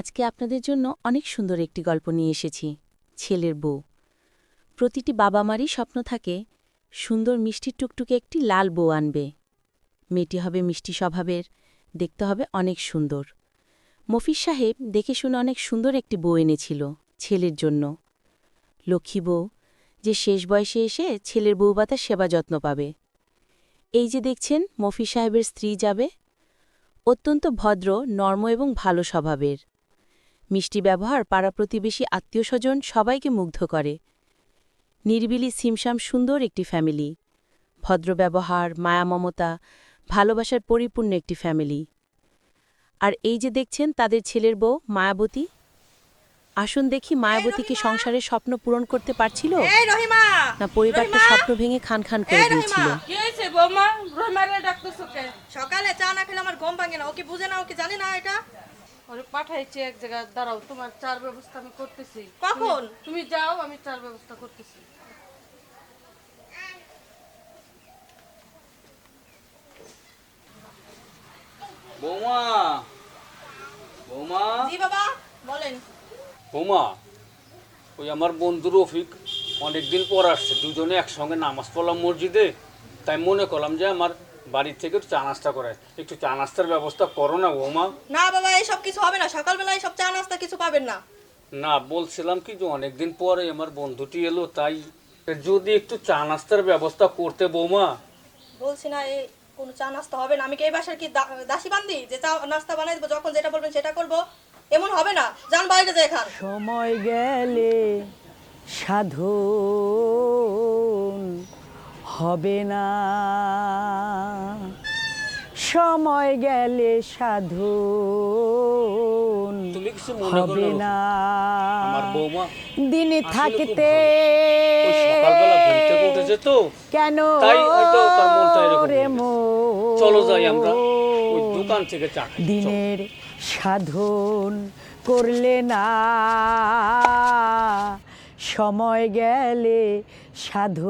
আজকে আপনাদের জন্য অনেক সুন্দর একটি গল্প নিয়ে এসেছি, ছেলের বউ। প্রতিটি বাবা মারই স্বপ্ন থাকে, সুন্দর মিষ্টি টুকটুকে একটি লাল বউ আনবে। মেয়েটি হবে মিষ্টি স্বভাবের, দেখতে হবে অনেক সুন্দর। মফিজ সাহেব দেখে শুনে অনেক সুন্দর একটি বউ এনেছিল, ছেলের জন্য। লক্ষ্মী বউ, যে শেষ বয়সে এসে ছেলের বউ বউবাতার সেবা যত্ন পাবে। এই যে দেখছেন, মফিজ সাহেবের স্ত্রী যাবে। অত্যন্ত ভদ্র, নর্ম এবং ভালো স্বভাবের। মিষ্টি ব্যবহার পাড়া প্রতিবেশী আত্মীয়স্বজন সবাইকে মুগ্ধ করে। নির্বিলি সিমসাম সুন্দর একটি ফ্যামিলি। ভদ্র ব্যবহার মায়া মমতা ভালোবাসার পরিপূর্ণ একটি ফ্যামিলি। আর এই যে দেখছেন তাদের ছেলের বউ মায়াবতী? আসুন দেখি মায়াবতীকে সংসারের স্বপ্ন পূরণ করতে পারছিল? না পরিবারটা স্বপ্ন ভেঙে খান খান করে দিয়েছিল। সকালে চা না খেলে আমার ঘুম ভাঙে না। ও কি বুঝে না ও কি জানে না এটা? ওরে পাঠাইছি এক জায়গায় দাঁড়াও তোমার চার ব্যবস্থা আমি করতেছি। কখন? তুমি- যাও আমি চার ব্যবস্থা করতেছি। বৌমা। বৌমা। জি বাবা বলেন। বৌমা ওই আমার বন্ধু রফিক অনেকদিন পর আসছে দুজনে একসঙ্গে নামাজ পড়লাম মসজিদে। তাই মনে করলাম যে আমার বাড়ি থেকে একটু চা নাস্তা করে একটু চা নাস্তার ব্যবস্থা করো না বৌমা। না বাবা এইসব কিছু হবে না। সকালবেলা এইসব চা নাস্তা কিছু পাবেন না। না বলছিলাম কি যে অনেকদিন পরে আমার বন্ধুটি এলো তাই যদি একটু চা নাস্তার ব্যবস্থা করতে বৌমা। বলছি না এই কোনো চা নাস্তা হবে না। আমি কি এই বাসার কি দা- দাসী বান্দি? যে চা নাস্তা বানাই দেবো যখন যেটা বলবেন সেটা করব? এমন হবে না। যান বাইরে যায় খান সময় গেলে সাধন হবে না। সময় গেলে করো হবে না দিনে থাকতে কেন রে চলো যাই আমরা ওই দোকান থেকে চা দিনের সাধন করলে না। সময় গেলে সাধন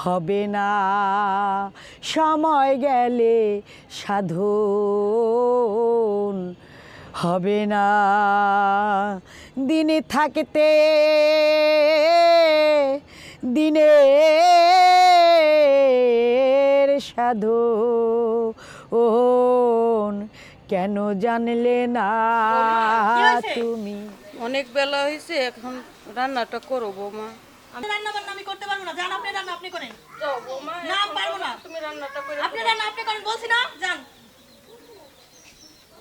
হবে না। সময় গেলে সাধন হবে না। দিনে থাকতে দিনে সাধু কেন জানলে না তুমি? অনেক বেলা হয়েছে এখন রান্নাটা করো বৌমা। আমি রান্না বান্না আমি করতে পারব না। যান আপনি রান্না আপনি করেন। না পারব না। তুমি রান্নাটা করে আপনি রান্না আপনি করেন বলছি না যান।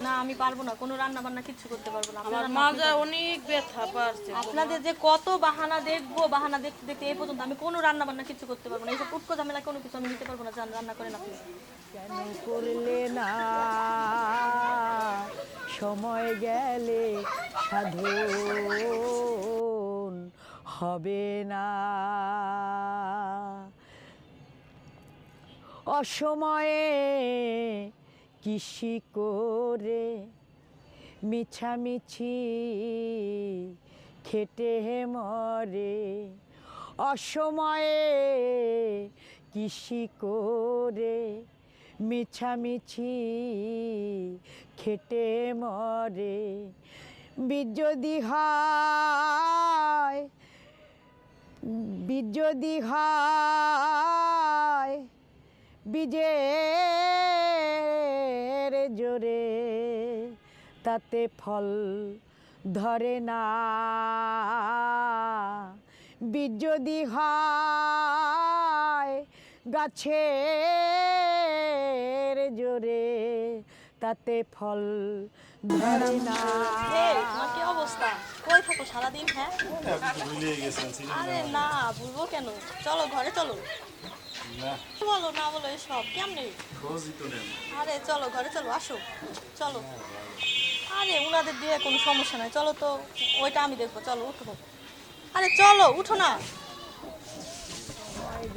না আমি পারব না। কোনো রান্না বান্না কিছু করতে পারব না। আমার মাজা অনেক ব্যথা পারছে আপনাদের যে কত বাহানা দেখব বাহানা দেখতে দেখতে এই পর্যন্ত আমি কোনো রান্না বান্না কিছু করতে পারব না। এইসব উটকো ঝামেলা কোনো কিছু আমি নিতে পারব না। যান রান্না করেন আপনি। কেন করলে না? সময় গেলে সাধন হবে না। অসময়ে কৃষি করে মিছামিছি খেটে মরে? অসময়ে কৃষি করে মিছামিছি খেটে মরে? বীজ যদি হয় বীজ যদি হয় বীজের জোরে, তাতে ফল ধরে না। বীজ যদি হয় গাছের জোরে তাতে ফল ধরে না। তোমার কি অবস্থা? কই থাকো সারাদিন হ্যাঁ? আরে না ভুলবো কেন? চলো ঘরে চলো। বলো না বলো এসব কেমনে? আরে চলো ঘরে চলো আসো। চলো। আরে উনাদের দিয়ে কোনো সমস্যা নাই। চলো তো ওইটা আমি দেখব। চলো উঠো। আরে চলো উঠো না।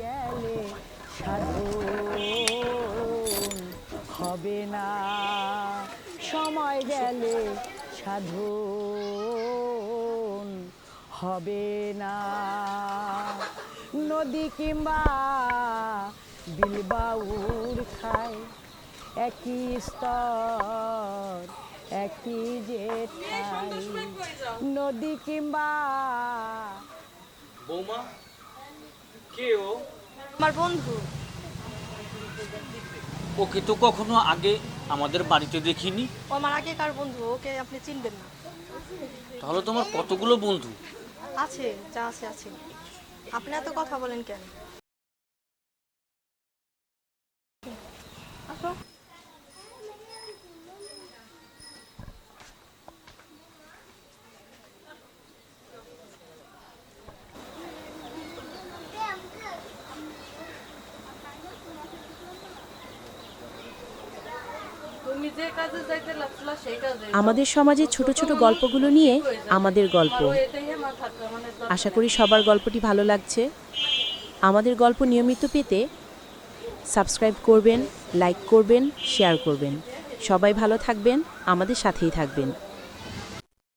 গেলে সাধন হবে না। সময় গেলে সাধন হবে না। নদী কিংবা বিলবাউর খায় একই স্তর একই যে ঠাই নদী কিংবা বৌমা কে ও? আমার বন্ধু। ওকে তো কখনো আগে আমাদের বাড়িতে দেখিনি। ও আমার আগেকার বন্ধু? ওকে আপনি চিনবেন না। তাহলে তোমার কতগুলো বন্ধু? আছে যা আছে আছে। আপনি এত কথা বলেন কেন? আমাদের সমাজের ছোট ছোট গল্পগুলো নিয়ে আমাদের গল্প। মানে আশা করি সবার গল্পটি ভালো লাগছে। আমাদের গল্প নিয়মিত পেতে সাবস্ক্রাইব করবেন লাইক করবেন শেয়ার করবেন। সবাই ভালো থাকবেন আমাদের সাথেই থাকবেন।